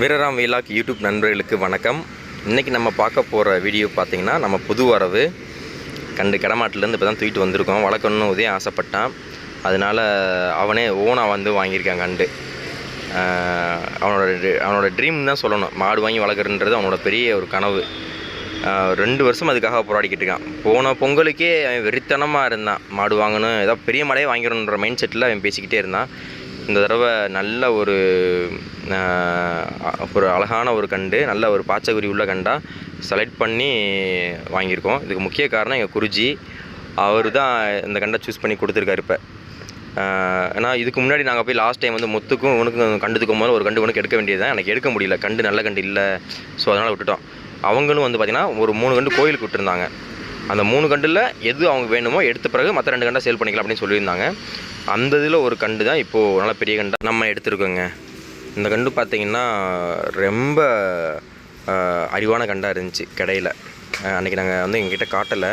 வீரராம் vlog YouTube நண்பர்களுக்கு வணக்கம். இன்றைக்கி நம்ம பார்க்க போகிற வீடியோ பார்த்திங்கன்னா நம்ம புது வரவு. கண்டு கடமாட்டிலேருந்து இப்போ தான் தூக்கிட்டு வந்திருக்கோம். வளர்க்கணும்னு உதயம் ஆசைப்பட்டான். அதனால் அவனே ஓனாக வந்து வாங்கியிருக்கான் கண்டு. அவனோட அவனோட ட்ரீம் தான் சொல்லணும். மாடு வாங்கி வளர்க்குறன்றது அவனோட பெரிய ஒரு கனவு. ரெண்டு வருஷம் அதுக்காக போராடிக்கிட்டு இருக்கான். போன பொங்கலுக்கே அவன் வெறித்தனமாக இருந்தான். மாடு வாங்கணும் ஏதாவது பெரிய மாடையே வாங்கிடணுன்ற மைண்ட் செட்டில் அவன் பேசிக்கிட்டே இருந்தான். இந்த தடவை நல்ல ஒரு ஒரு அழகான ஒரு கண்டு நல்ல ஒரு பாச்சகுரி உள்ள கண்டாக செலக்ட் பண்ணி வாங்கியிருக்கோம். இதுக்கு முக்கிய காரணம் எங்கள் குருஜி அவர் தான் இந்த கண்டை சூஸ் பண்ணி கொடுத்துருக்காரு இப்போ. ஏன்னா இதுக்கு முன்னாடி நாங்கள் போய் லாஸ்ட் டைம் வந்து முத்துக்கும் உனக்கும் கண்டுத்துக்கும் போது ஒரு கண்டு உனக்கு எடுக்க வேண்டியது தான். எனக்கு எடுக்க முடியல. கண்டு நல்ல கண்டு இல்லை. ஸோ அதனால் விட்டுட்டோம். அவங்களும் வந்து பார்த்திங்கன்னா ஒரு மூணு கண்டு கோயிலுக்கு விட்டுருந்தாங்க. அந்த மூணு கண்டில் எது அவங்க வேணுமோ எடுத்த பிறகு மற்ற ரெண்டு கண்டை சேல் பண்ணிக்கலாம் அப்படின்னு சொல்லியிருந்தாங்க. அந்த இதில் ஒரு கண்டு தான் இப்போது நல்ல பெரிய கண்டாக நம்ம எடுத்துருக்கோங்க. இந்த கண்டு பார்த்திங்கன்னா ரொம்ப அறிவான கண்டாக இருந்துச்சு கடையில். அன்றைக்கி நாங்கள் வந்து எங்ககிட்ட காட்டலை.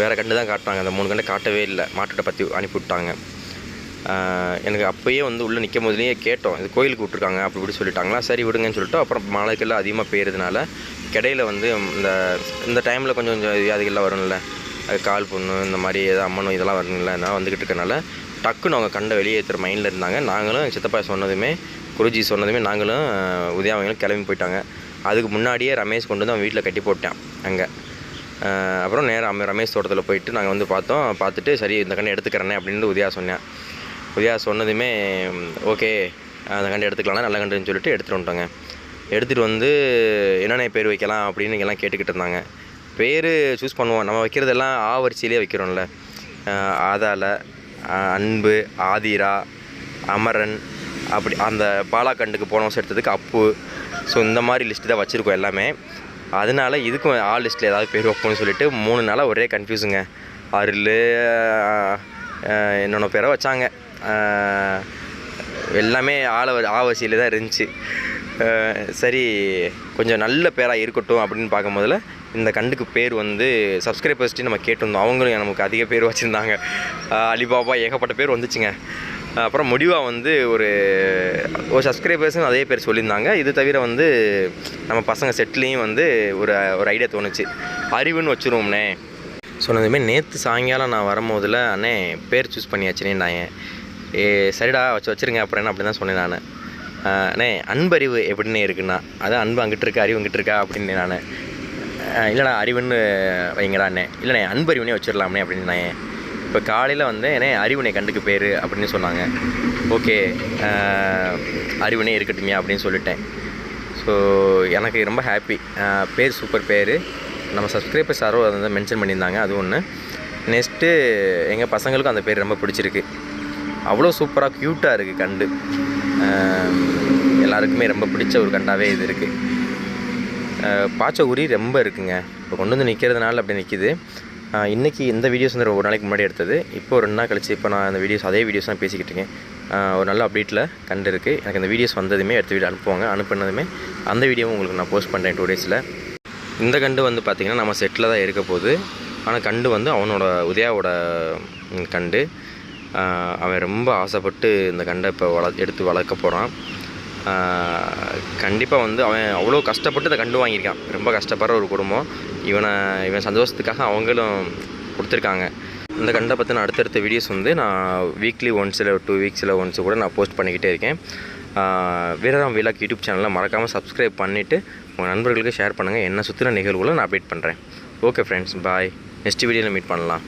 வேறு கண்டு தான் காட்டினாங்க. அந்த மூணு கண்டை காட்டவே இல்லை. மாட்டுட்ட பற்றி அனுப்பிவிட்டாங்க. எனக்கு அப்போயே வந்து உள்ளே நிற்கும் போதுலேயே கேட்டோம். இது கோயிலுக்கு விட்ருக்காங்க அப்படி இப்படி சொல்லிட்டாங்களா? சரி விடுங்கன்னு சொல்லிட்டு அப்புறம் மழைக்கெல்லாம் அதிகமாக பெய்யறதுனால கடையில் வந்து இந்த இந்த டைமில் கொஞ்சம் கொஞ்சம் வியாதிகள்லாம் வரும்ல. அது கால் புண்ணு இந்த மாதிரி ஏதோ அம்மனும் இதெல்லாம் வரும்ல அதெல்லாம் வந்துக்கிட்டு இருக்கனால டக்குன்னு அவங்க கண்டை வெளியேற்றுற மைண்டில் இருந்தாங்க. நாங்களும் சித்தப்பா சொன்னதுமே குருஜி சொன்னதுமே நாங்களும் உதயா உதயாவங்களும் கிளம்பி போயிட்டாங்க. அதுக்கு முன்னாடியே ரமேஷ் கொண்டு வந்து அவன் வீட்டில் கட்டி போட்டான் அங்கே. அப்புறம் நேராக ரமேஷ் தோட்டத்தில் போயிட்டு நாங்கள் வந்து பார்த்தோம். பார்த்துட்டு சரி இந்த கண்ணை எடுத்துக்கிறேனே அப்படின்னு உதயா சொன்னேன். உதயா சொன்னதுமே ஓகே அந்த கண்டு எடுத்துக்கலாம் நல்ல கண்டுன்னு சொல்லிட்டு எடுத்துகிட்டு வந்துட்டோங்க. எடுத்துகிட்டு வந்து என்னென்ன பேர் வைக்கலாம் அப்படின்னு எல்லாம் கேட்டுக்கிட்டு இருந்தாங்க. பேர் சூஸ் பண்ணுவோம். நம்ம வைக்கிறதெல்லாம் ஆ வைக்கிறோம்ல. ஆஹ் ஆதால அன்பு ஆதிரா அமரன் அப்படி அந்த பாலாக்கண்டுக்கு போன வருஷம் எடுத்ததுக்கு அப்பு. ஸோ இந்த மாதிரி லிஸ்ட்டு தான் வச்சுருக்கோம் எல்லாமே. அதனால இதுக்கும் ஆள் லிஸ்ட்டில் ஏதாவது பேர் வைப்போம்னு சொல்லிட்டு மூணு நாளாக ஒரே கன்ஃபியூஸுங்க அருள் என்னென்ன பேரை வச்சாங்க. எல்லாமே ஆள ஆவசியில் தான் இருந்துச்சு. சரி கொஞ்சம் நல்ல பேராக இருக்கட்டும் அப்படின்னு பார்க்கும்போதில் இந்த கண்டுக்கு பேர் வந்து சப்ஸ்கிரைபர்ஸ்ட்டு நம்ம கேட்டிருந்தோம். அவங்களும் நமக்கு அதிக பேர் வச்சுருந்தாங்க? அலிபாபா ஏகப்பட்ட பேர் வந்துச்சுங்க. அப்புறம் முடிவாக வந்து ஒரு ஒரு சப்ஸ்கிரைபர்ஸும் அதே பேர் சொல்லியிருந்தாங்க. இது தவிர வந்து நம்ம பசங்க செட்லேயும் வந்து ஒரு ஒரு ஐடியா தோணுச்சு. அறிவுன்னு வச்சுருவோம்னே. சொன்னதுமே நேற்று சாயங்காலம் நான் வரும்போதில் அண்ணே பேர் சூஸ் பண்ணியாச்சுனேன்னாங்க ஏ சரிடா வச்சு வச்சுருங்க அப்புறம் என்ன? அப்படி தான் சொன்னேன் நான். அண்ணே அன்பறிவு எப்படின்னு இருக்குண்ணா அதான் அன்பு அங்கிட்டு இருக்கா அறிவு அங்கிட்டு இருக்கா அப்படின்னு நான் இல்லைண்ணா அறிவுன்னு வைங்கடா அண்ணே. இல்லைண்ணே அன்பறிவுனே வச்சிடலாம்னே அப்படின்னு இப்போ காலையில் வந்து என்ன அறிவுனை கண்டுக்கு பேர் அப்படின்னு சொன்னாங்க. ஓகே அறிவுனே இருக்கட்டுமே அப்படின்னு சொல்லிட்டேன். ஸோ எனக்கு ரொம்ப ஹாப்பி பேர் சூப்பர் பேர். நம்ம சப்ஸ்கிரைபர்ஸ் யாரோ அதை வந்து மென்ஷன் பண்ணியிருந்தாங்க அது ஒன்று நெக்ஸ்ட்டு எங்கள் பசங்களுக்கும் அந்த பேர் ரொம்ப பிடிச்சிருக்கு. அவ்வளோ சூப்பராக க்யூட்டாக இருக்குது கண்டு. எல்லாருக்குமே ரொம்ப பிடிச்ச ஒரு கண்டாவே இது இருக்குது பாச்ச உரி ரொம்ப இருக்குங்க. இப்போ கொண்டு வந்து நிற்கிறதுனால அப்படி நிற்கிது இன்றைக்கி இந்த வீடியோஸ் வந்து ஒரு நாளைக்கு முன்னாடி எடுத்தது. இப்போ ரெண்டு நாள் கழிச்சு இப்போ நான் அந்த வீடியோஸ் அதே வீடியோஸ் தான் பேசிக்கிட்டு இருக்கேன். ஒரு நல்ல அப்டேட்டில் கண்டு இருக்குது எனக்கு இந்த வீடியோஸ் வந்ததுமே எடுத்து வீடியோ அனுப்புவாங்க. அனுப்புனதுமே அந்த வீடியோவும் உங்களுக்கு நான் போஸ்ட் பண்ணுறேன் டூ டேஸில் இந்த கண்டு வந்து பார்த்திங்கன்னா நம்ம செட்டில் தான் இருக்க போகுது. ஆனால் கண்டு வந்து அவனோட உதயாவோட கண்டு. அவன் ரொம்ப ஆசைப்பட்டு இந்த கண்டை இப்போ வள எடுத்து வளர்க்க போகிறான் கண்டிப்பாக வந்து அவன் அவ்வளோ கஷ்டப்பட்டு இந்த கண்டு வாங்கியிருக்கான். ரொம்ப கஷ்டப்படுற ஒரு குடும்பம். இவனை இவன் சந்தோஷத்துக்காக அவங்களும் கொடுத்துருக்காங்க. இந்த கண்டை பற்றின அடுத்தடுத்த வீடியோஸ் வந்து நான் வீக்லி ஒன்ஸ் இல்லை டூ வீக்ஸில் ஒன்ஸ் கூட நான் போஸ்ட் பண்ணிக்கிட்டே இருக்கேன். வீரராம் விலாக் யூடியூப் சேனலை மறக்காமல் சப்ஸ்கிரைப் பண்ணிவிட்டு உங்கள் நண்பர்களுக்கு ஷேர் பண்ணுங்கள் என்ன சுற்றின நிகழ்வுகளை நான் அப்டேட் பண்ணுறேன் ஓகே ஃப்ரெண்ட்ஸ் பாய் நெக்ஸ்ட் வீடியோவில் மீட் பண்ணலாம்.